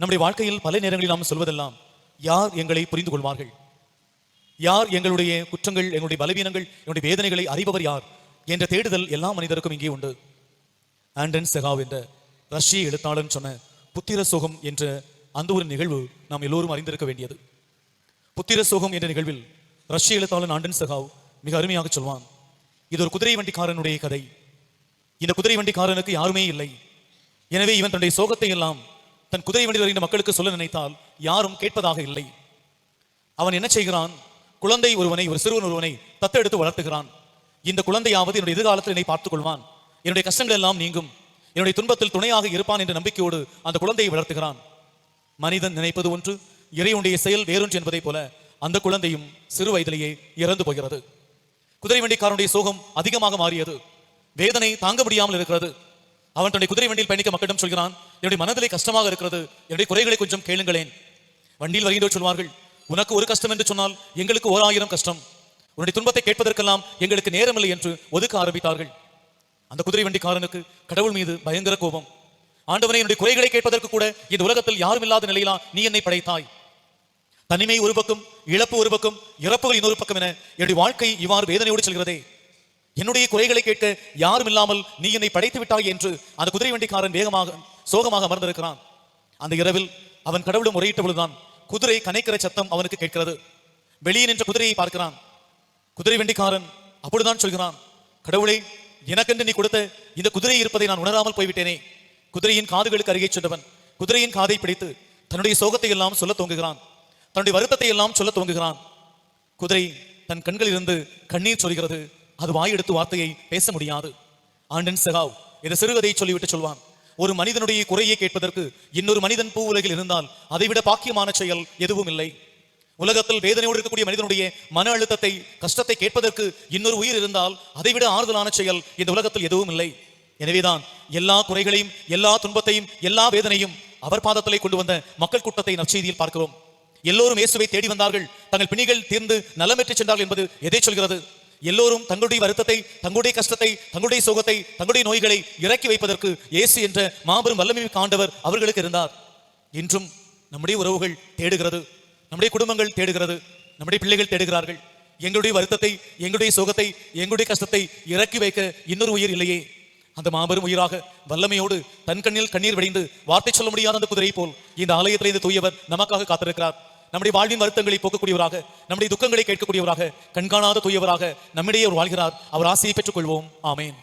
நம்முடைய வாழ்க்கையில் பல நேரங்களில் நாம் சொல்வதெல்லாம் யார் எங்களை புரிந்து கொள்வார்கள் யார் எங்களுடைய குற்றங்கள் எங்களுடைய பலவீனங்கள் எங்களுடைய வேதனைகளை அறிபவர் யார்? என்ற தேடுதல் எல்லா மனிதருக்கும் இங்கே உண்டு. ஆண்டன் செகாவ் என்ற ரஷ்ய எழுத்தாளன் சொன்ன புத்திர சோகம் என்ற அந்த ஒரு நிகழ்வு நாம் எல்லோரும் அறிந்திருக்க வேண்டியது. புத்திர சோகம் என்ற நிகழ்வில் ரஷ்ய எழுத்தாளன் ஆண்டன் செகாவ் மிக அருமையாக சொல்வான். இது ஒரு குதிரை வண்டிக்காரனுடைய கதை. இந்த குதிரை வண்டிக்காரனுக்கு யாருமே இல்லை. எனவே இவன் தன்னுடைய சோகத்தை எல்லாம் தன் குதிரை வண்டியில் வருகின்ற மக்களுக்கு சொல்ல நினைத்தால் யாரும் கேட்பதாக இல்லை. அவன் என்ன செய்கிறான்? குழந்தை ஒருவனை ஒரு சிறுவன் ஒருவனை தத்தெடுத்து வளர்த்துகிறான். இந்த குழந்தையாவது என்னுடைய எதிர்காலத்தில் என்னை பார்த்துக் கொள்வான். என்னுடைய கஷ்டங்கள் எல்லாம் நீங்கும். என்னுடைய துன்பத்தில் துணையாக இருப்பான் என்ற நம்பிக்கையோடு அந்த குழந்தையை வளர்த்துகிறான். மனிதன் நினைப்பது ஒன்று இறைவனுடைய செயல் வேறொன்று என்பதைப் போல அந்த குழந்தையும் சிறு வயதிலேயே இறந்து போகிறது. குதிரை வண்டிக்காரனுடைய சோகம் அதிகமாக மாறியது. வேதனை தாங்க முடியாமல் இருக்கிறது. அவன் தன்னுடைய குதிரை வண்டியில் பயணிக்க மக்களிடம் சொல்கிறான் என்னுடைய மனதிலே கஷ்டமாக இருக்கிறது. என்னுடைய குறைகளை கொஞ்சம் கேளுங்களேன். வண்டியில் வருகின்றோர் சொல்வார்கள் உனக்கு ஒரு கஷ்டம் என்று சொன்னால் எங்களுக்கு ஓர் ஆயிரம் கஷ்டம். உன்னுடைய துன்பத்தை கேட்பதற்கெல்லாம் எங்களுக்கு நேரமில்லை என்று ஒதுக்க ஆரம்பித்தார்கள். அந்த குதிரை வண்டிக்காரனுக்கு கடவுள் மீது பயங்கர கோபம். ஆண்டவனை என்னுடைய குறைகளை கேட்பதற்கு கூட இந்த உலகத்தில் யாரும் இல்லாத நிலையிலா நீ என்னை படைத்தாய். தனிமை ஒரு பக்கம் இழப்பு ஒரு பக்கம் இறப்புகள் இன்னொரு பக்கம் என என்னுடைய வாழ்க்கை இவ்வாறு வேதனையோடு செல்கிறதே. என்னுடைய குறைகளை கேட்க யாரும் இல்லாமல் நீ என்னை படைத்து விட்டாய் என்று அந்த குதிரை வண்டிக்காரன் வேகமாக சோகமாக அமர்ந்திருக்கிறான். அந்த இரவில் அவன் கடவுளும் முறையிட்ட பொழுதுதான் குதிரை கனைக்கிற சத்தம் அவனுக்கு கேட்கிறது. வெளியே நின்ற குதிரையை பார்க்கிறான். குதிரை வண்டிக்காரன் அப்படிதான் சொல்கிறான். கடவுளே எனக்கென்று நீ கொடுத்த இந்த குதிரை இருப்பதை நான் உணராமல் போய்விட்டேனே. குதிரையின் காதுகளுக்கு அருகே சென்றவன் குதிரையின் காதை பிடித்து தன்னுடைய சோகத்தை எல்லாம் சொல்ல துவங்குகிறான். தன்னுடைய வருத்தத்தை எல்லாம் சொல்ல துவங்குகிறான். குதிரை தன் கண்களிலிருந்து கண்ணீர் சொல்கிறது அது வாயெடுத்து வார்த்தையை பேச முடியாது. ஆண்டன் செகாவ் இந்த சிறுகதையை சொல்லிவிட்டு சொல்வான். ஒரு மனிதனுடைய குறையை கேட்பதற்கு இன்னொரு மனிதன் பூ உலகில் இருந்தால் அதைவிட பாக்கியமான செயல் எதுவும் இல்லை. உலகத்தில் வேதனையோடு இருக்கக்கூடிய மனிதனுடைய மன அழுத்தத்தை கஷ்டத்தை கேட்பதற்கு இன்னொரு உயிர் இருந்தால் அதைவிட ஆறுதலான செயல் இந்த உலகத்தில் எதுவும் இல்லை. எனவேதான் எல்லா குறைகளையும் எல்லா துன்பத்தையும் எல்லா வேதனையும் அவர் பாதத்திலே கொண்டு வந்த மக்கள் கூட்டத்தை நற்செய்தியில் பார்க்கிறோம். எல்லோரும் இயேசுவை தேடி வந்தார்கள். தங்கள் பிணிகள் தீர்ந்து நலம் சென்றார்கள் என்பது எதை சொல்கிறது? எல்லோரும் தங்களுடைய வருத்தத்தை தங்களுடைய கஷ்டத்தை தங்களுடைய சோகத்தை தங்களுடைய நோய்களை இறக்கி வைப்பதற்கு இயேசு என்ற மாபெரும் வல்லமை காண்டவர் அவர்களுக்கு இருந்தார். இன்றும் நம்முடைய உறவுகள் தேடுகிறது நம்முடைய குடும்பங்கள் தேடுகிறது நம்முடைய பிள்ளைகள் தேடுகிறார்கள். எங்களுடைய வருத்தத்தை எங்களுடைய சோகத்தை எங்களுடைய கஷ்டத்தை இறக்கி வைக்க இன்னொரு உயிர் இல்லையே. அந்த மாபெரும் உயிராக வல்லமையோடு தன் கண்ணில் கண்ணீர் வடிந்து வார்த்தை சொல்ல முடியாத அந்த குதிரை போல் இந்த ஆலயத்தில் இந்த தூயவர் நமக்காக காத்திருக்கிறார். நம்முடைய வாழ்வின் வருத்தங்களை போக்கக்கூடியவராக நம்முடைய துக்கங்களை கேட்கக்கூடியவராக கண்காணாத தூயவராக நம்மிடையே அவர் வாழ்கிறார். அவர் ஆசையை பெற்றுக்கொள்வோம். ஆமேன்.